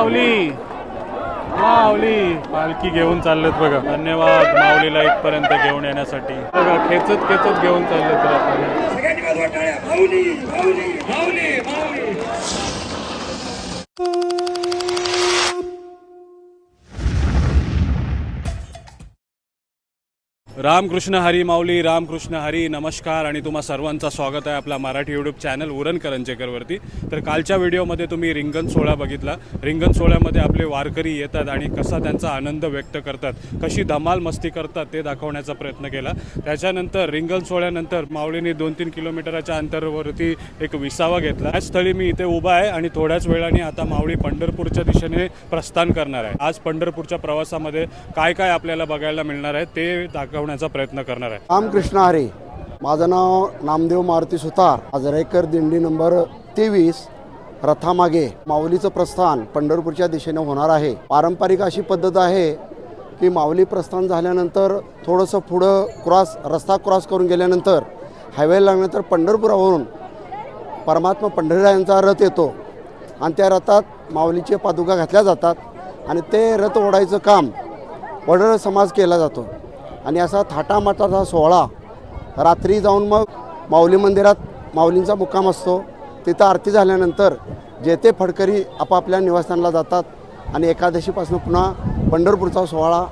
माऊली. माऊली. पालखी घेऊन चाललेत बघा. धन्यवाद माऊलीला इथपर्यंत घेऊन येण्यासाठी. बघा खेचत खेचत घेऊन चाललेत रथाला. सगळ्यांनी रामकृष्ण हरी माऊली रामकृष्ण हरी नमस्कार आणि तुम्हा सर्वांचं स्वागत आहे आपला मराठी यूट्यूब चॅनल उरण करंजेकरवरती. तर कालच्या व्हिडिओमध्ये तुम्ही रिंगण सोहळा बघितला. रिंगण सोहळ्यामध्ये आपले वारकरी येतात आणि कसा त्यांचा आनंद व्यक्त करतात कशी धमाल मस्ती करतात ते दाखवण्याचा प्रयत्न केला. त्याच्यानंतर रिंगण सोहळ्यानंतर माऊलीने दोन तीन किलोमीटरच्या अंतरावरती एक विसावा घेतला. त्याच स्थळी मी इथे उभा आहे आणि थोड्याच वेळाने आता माऊली पंढरपूरच्या दिशेने प्रस्थान करणार आहे. आज पंढरपूरच्या प्रवासामध्ये काय काय आपल्याला बघायला मिळणार आहे ते दाखवण्याचा प्रयत्न करणार आहे. रामकृष्ण हरे. माझं नाव नामदेव मारुती सुतार. आज रेकर दिंडी नंबर तेवीस रथामागे. माऊलीचं प्रस्थान पंढरपूरच्या दिशेने होणार आहे. पारंपरिक अशी पद्धत आहे की माऊली प्रस्थान झाल्यानंतर थोडंसं पुढं क्रॉस रस्ता क्रॉस करून गेल्यानंतर हायवे लागल्यानंतर पंढरपुरावरून परमात्मा पंढरीरायांचा रथ येतो आणि त्या रथात माऊलीचे पादुका घातल्या जातात आणि ते रथ ओढायचं काम वडर समाज केला जातो. आणि असा थाटामाटाचा सोहळा रात्री जाऊन मग माऊली मंदिरात माऊलींचा मुक्काम असतो. तिथं आरती झाल्यानंतर जेथे फडकरी आपापल्या निवासस्थानाला जातात आणि एकादशीपासून पुन्हा पंढरपूरचा सोहळा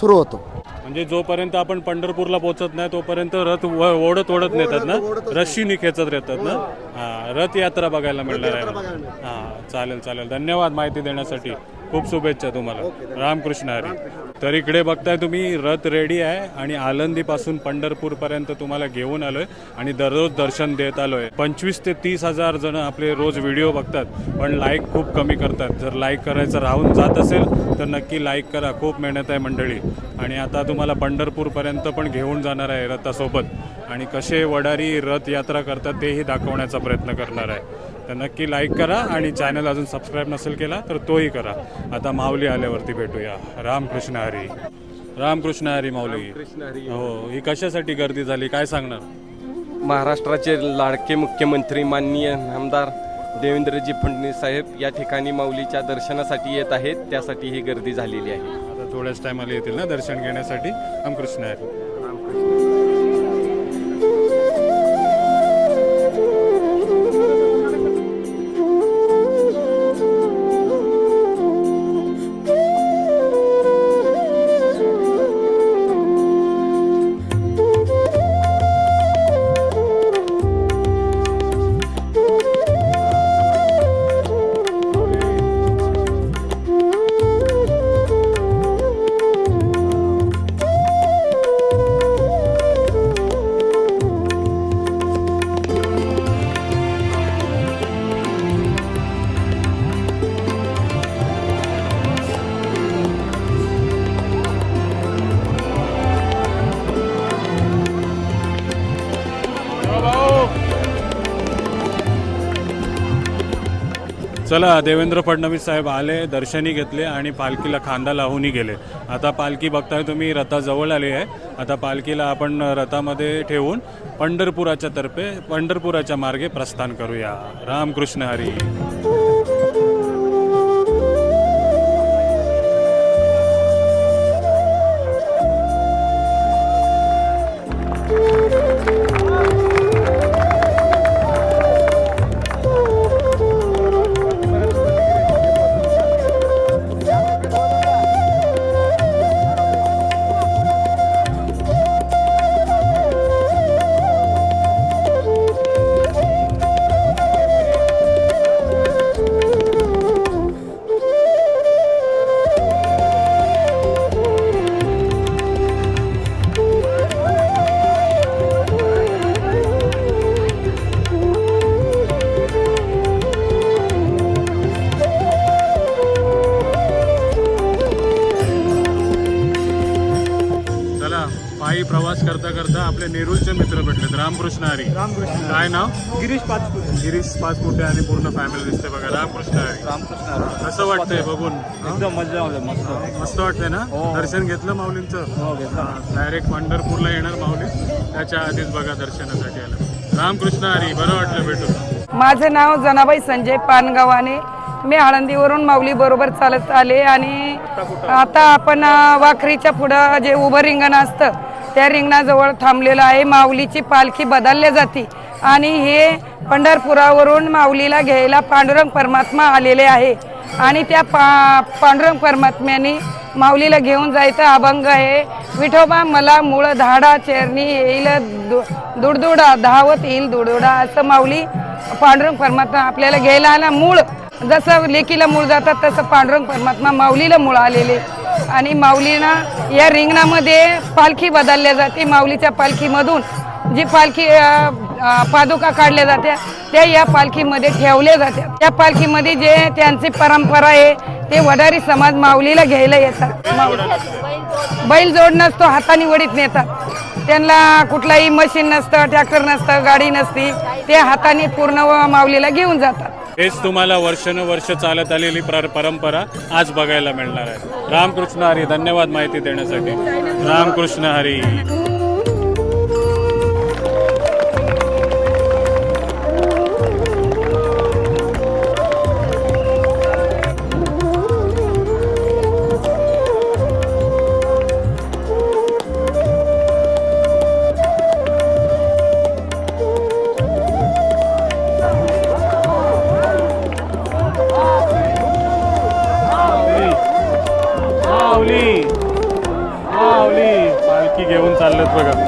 सुरू होतो. म्हणजे जोपर्यंत आपण पंढरपूरला पोहोचत नाही तोपर्यंत रथ ओढत ओढत नेतात ना? रशीनी खेचत येतात ना? हा. रथ यात्रा बघायला मिळणार आहे. हा चालेल चालेल. धन्यवाद माहिती देण्यासाठी. खूप शुभेच्छा तुम्हाला. रामकृष्ण हरी. तर इकडे बघताय तुम्ही रथ रेडी आहे आणि आळंदीपासून पंढरपूरपर्यंत तुम्हाला घेऊन आलोय आणि दररोज दर्शन देत आलोय. पंचवीस ते तीस हजार जण आपले रोज व्हिडिओ बघतात पण लाईक खूप कमी करतात. जर लाईक करायचं राहून जात असेल तर नक्की लाईक करा. खूप मेहनत आहे मंडळी. आणि आता तुम्हाला पंढरपूरपर्यंत पण घेऊन जाणार आहे रथासोबत. आणि कसे वडारी रथ यात्रा करतात तेही दाखवण्याचा प्रयत्न करणार आहे. तर नक्की लाईक करा आणि चॅनल अजून सबस्क्राईब नसेल केला तर तोही करा. आता माऊली आल्यावरती भेटूया. रामकृष्ण हरी. रामकृष्ण हरी माऊली. हो ही कशासाठी गर्दी झाली? काय सांगणार? महाराष्ट्राचे लाडके मुख्यमंत्री माननीय आमदार देवेंद्रजी फडणवीस साहेब या ठिकाणी माऊलीच्या दर्शनासाठी येत आहेत. त्यासाठी ही गर्दी झालेली आहे. आता थोड्याच टायमाला येतील ना दर्शन घेण्यासाठी? रामकृष्ण हरी. चला देवेंद्र फडणवीस साहेब आले दर्शनी घेतले आणि पालखीला खांदा लावूनही गेले. आता पालखी बघताय तुम्ही रथाजवळ आली आहे. आता पालखीला आपण रथामध्ये ठेवून पंढरपुराच्या तर्फे पंढरपुराच्या मार्गे प्रस्थान करूया. रामकृष्ण हरी. पायी प्रवास करता करता आपले नेरूळचे मित्र भेटलेत. रामकृष्ण हरी. रामकृष्ण काय नाव? गिरीश पाचपुते. गिरीश पाचपुटे आणि पूर्ण फॅमिली दिसते बघा. रामकृष्ण हरी. रामकृष्ण कसं वाटतंय बघून? एकदम मजा आली मस्त. मस्त वाटतंय ना? दर्शन घेतलं माऊलींचं? हो घेतलं. डायरेक्ट पंढरपूरला येणार माऊली. त्याच्या आधीच बघा दर्शनासाठी आलं. रामकृष्ण हरी बरं वाटलं भेटून. माझं नाव जनाबाई संजय पानगावाने. मी आळंदीवरून माऊली बरोबर चालत आले आणि आता आपण अ, वाखरीच्या पुढं जे उभं रिंगण असतं त्या रिंगणाजवळ थांबलेलं आहे. माऊलीची पालखी बदलल्या जाते आणि हे पंढरपुरावरून माऊलीला घ्यायला पांडुरंग परमात्मा आलेले आहे. आणि त्या पा पांडुरंग परमात्म्याने माऊलीला घेऊन जायचं अभंग आहे. विठोबा मला मूळ धाडा चेरणी येईल दु दुडदुडा धावत येईल दुडदुडा असं माऊली पांडुरंग परमात्मा आपल्याला घ्यायला आला मूळ. जसं लेकीला मूळ जातात तसं पांडुरंग परमात्मा माऊलीला मूळ आलेले. आणि माऊलीनं या रिंगणामध्ये पालखी बदलल्या जाते माऊलीच्या पालखीमधून. जी पालखी पादुका काढल्या जात्या त्या या पालखीमध्ये ठेवल्या जात्या. त्या पालखीमध्ये जे त्यांची परंपरा आहे ते वडारी समाज माऊलीला घ्यायला येतात. बैल जोड नसतो हाताने वडीत नेतात. त्यांना कुठलाही मशीन नसतं ट्रॅक्टर नसतं गाडी नसती ते हाताने पूर्ण माऊलीला घेऊन जातात. हेच तुम्हाला वर्षानुवर्ष चालत आलेली पर परंपरा आज बघायला मिळणार आहे. रामकृष्ण हरी धन्यवाद माहिती देण्यासाठी. रामकृष्ण हरी. चाललेत बघा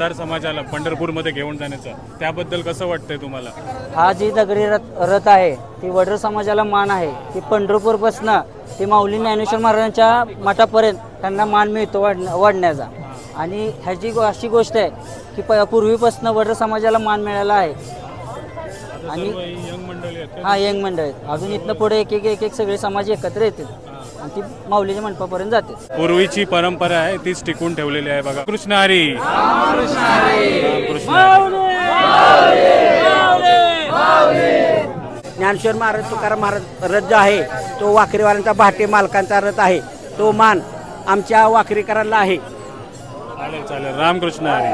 वडार समाजाला पंढरपूरमध्ये घेऊन जाण्याचा त्याबद्दल कसं वाटतंय तुम्हाला? हा जी दगडी रथ रथ आहे ती वडर समाजाला मान आहे. ती पंढरपूरपासनं ती माऊली ज्ञानेश्वर महाराजांच्या मठापर्यंत त्यांना मान मिळतो वाढ वाढण्याचा. आणि ह्याची गो अशी गोष्ट आहे की प पूर्वीपासनं वडर समाजाला मान मिळाला आहे. आणि यंग मंडळी आहेत का? हा यंग मंडळ आहेत. अजून इथनं पुढे एक एक एक एक सगळे समाज एकत्र येतात आणि ती माऊलीच्या मंडपापर्यंत जाते. पूर्वीची परंपरा आहे तीच टिकून ठेवलेली आहे बघा. कृष्ण हरी. रामकृष्ण हरी. ज्ञानेश्वर महाराज तुकाराम महाराज रथ जो आहे तो वाखरीवाल्यांचा भाटे मालकांचा रथ आहे. तो मान आमच्या वाखरीकरांना आहे. चालेल चालेल. रामकृष्ण हरी.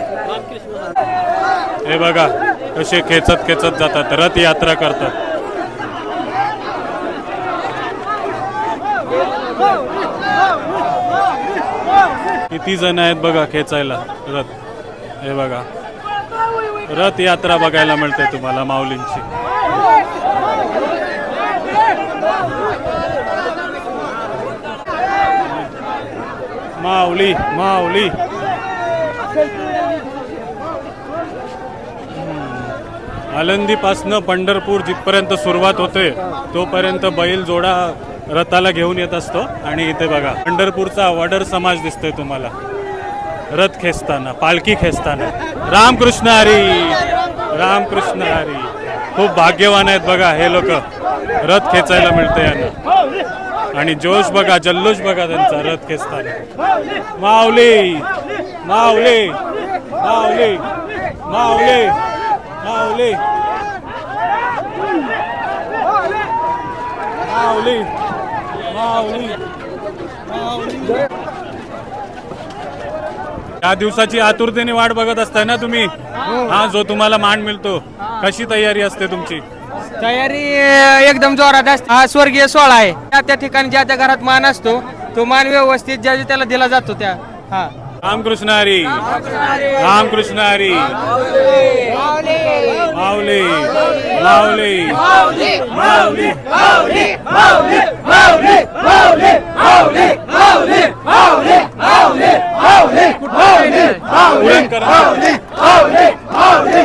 हे बघा कसे खेचत खेचत जातात रथ यात्रा करतात. किती जण आहेत बघा खेचायला? रथ. हे बघा. रथ यात्रा बघायला मिळते तुम्हाला माऊलींची. माऊली माऊली. आळंदीपासनं पंढरपूर जिथपर्यंत सुरुवात होते तोपर्यंत बैल जोडा रथाला घेऊन येत असतो आणि इथे बघा पंढरपूरचा वडर समाज दिसतोय तुम्हाला. रथ खेचताना पालखी खेचताना. रामकृष्ण हरी! रामकृष्ण हरी! खूप भाग्यवान आहेत बघा हे लोक. रथ खेचायला मिळतं यांना. आणि जोश बघा जल्लोष बघा त्यांचा रथ खेचताना. माऊली! माऊली! माऊली! माऊली! माऊली! माऊली! या दिवसाची आतुरतेने वाट बघत असताय ना तुम्ही? हा जो तुम्हाला मान मिळतो. कशी तयारी असते तुमची? तयारी एकदम जोरात असते. हा स्वर्गीय सोहळा आहे. त्या त्या ठिकाणी ज्या त्या घरात मान असतो तो मान व्यवस्थित ज्या ज्या त्याला दिला जातो त्या. हा. रामकृष्ण हरी रामकृष्ण हरी माऊली माऊली माऊली पुरण करा. आपल्या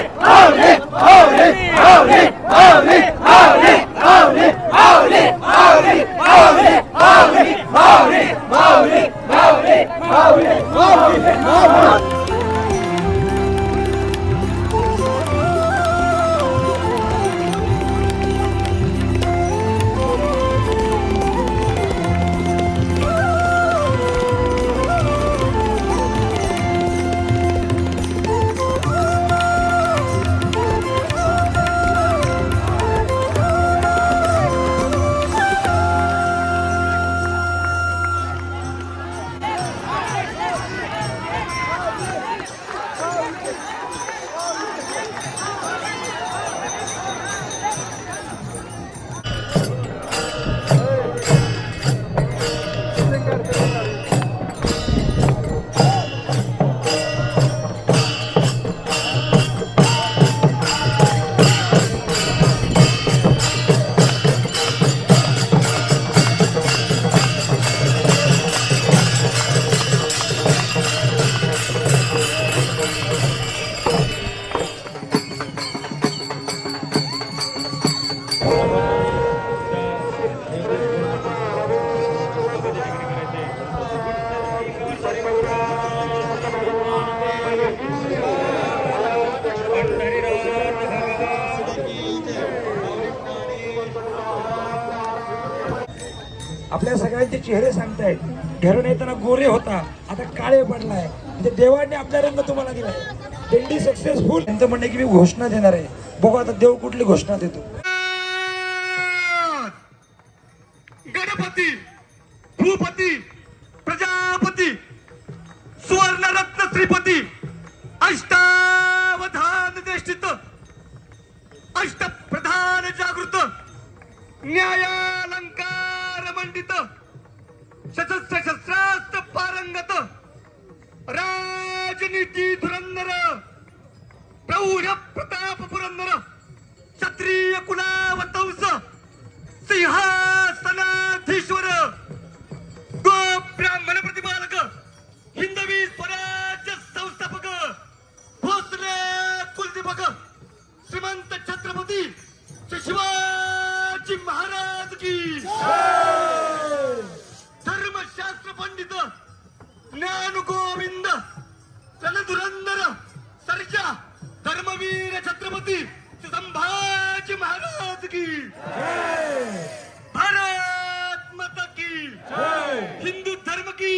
चेहरे सांगतायत. घरून येताना गोरे होता. आता काळे पडलाय. म्हणजे देवाने आपला रंग तुम्हाला दिलाय. दिंडी सक्सेसफुल त्यांचं म्हणणं की मी घोषणा देणार आहे. बघू आता देव कुठली घोषणा देतो. गणपती भूपती प्रजापती सुवर्णरत्न श्रीपती अष्टावधान देष्टित अष्टप्रधान जागृत न्यायालंकार मंडित सशस्त्र शस्त्रास्त्र पारंगत राजनीती धुरंदर प्रौढ प्रताप पुरंदर क्षत्रिय कुला गोविंद रणधुरंदर सर्जा धर्मवीर छत्रपती संभाजी महाराज की भारत मत की हिंदू धर्म की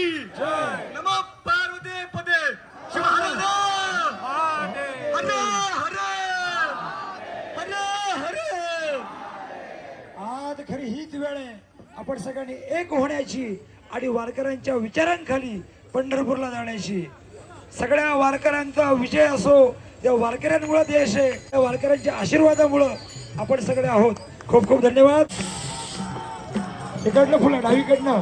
नमो पार्वती पदे शिव हर हर। हर हर। आज खरी हीच वेळ आहे. आपण सगळ्यांनी एक होण्याची आणि वारकऱ्यांच्या विचारांखाली पंढरपूरला जाण्याची. सगळ्या वारकऱ्यांचा विजय असो त्या वारकऱ्यांमुळे देश आहे त्या वारकऱ्यांच्या आशीर्वादामुळं आपण सगळे आहोत. खूप खूप धन्यवाद. इकडलं फुलं डावीकडनं.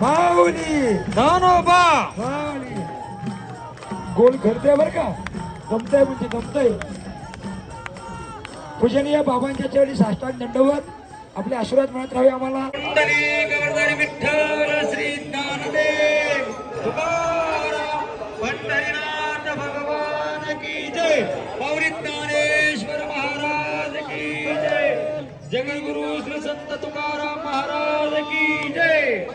माऊली. दानोबा माऊली. गोल घडते बर का? जमतंय म्हणजे जमतंय. पूजनीय बाबांच्या चरणी साष्टांग दंडवत. आपले आशीर्वाद मिळत राहावे आम्हाला. विठ्ठल श्री ज्ञानदेव. तुकाराम पंढरीनाथ भगवान की जय. पौरी ज्ञानेश्वर महाराज की जय. जगद्गुरु श्री संत तुकाराम महाराज की जय.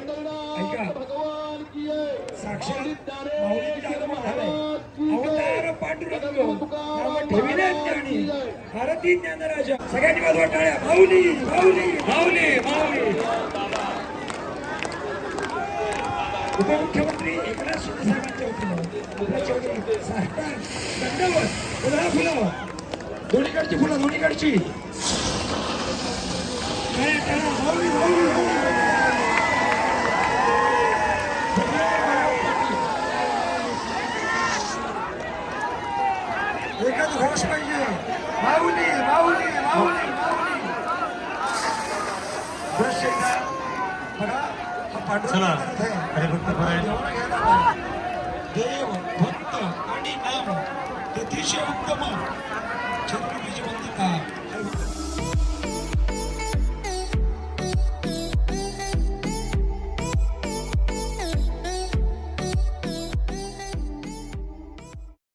पांडुरंग नाव ठेविले ज्ञानी भारती ज्ञानराजा. सगळ्यांनी वाजवा टाळ्या माऊली माऊली माऊली माऊली. उपमुख्यमंत्री एकनाथ शिंदे साहेबांच्या वतीनं चौधरी साष्टांग दंडवत फुलं फुलं. दोन्हीकडची फुलं दोन्हीकडची. टाळ्या टाळ्या. माऊली माऊली माऊली एकच घोष पाहिजे माऊली माऊली माऊली माऊली ब्रश एकदा बघा हा पांडुरंग देव भक्त आणि नाम ते उत्तम.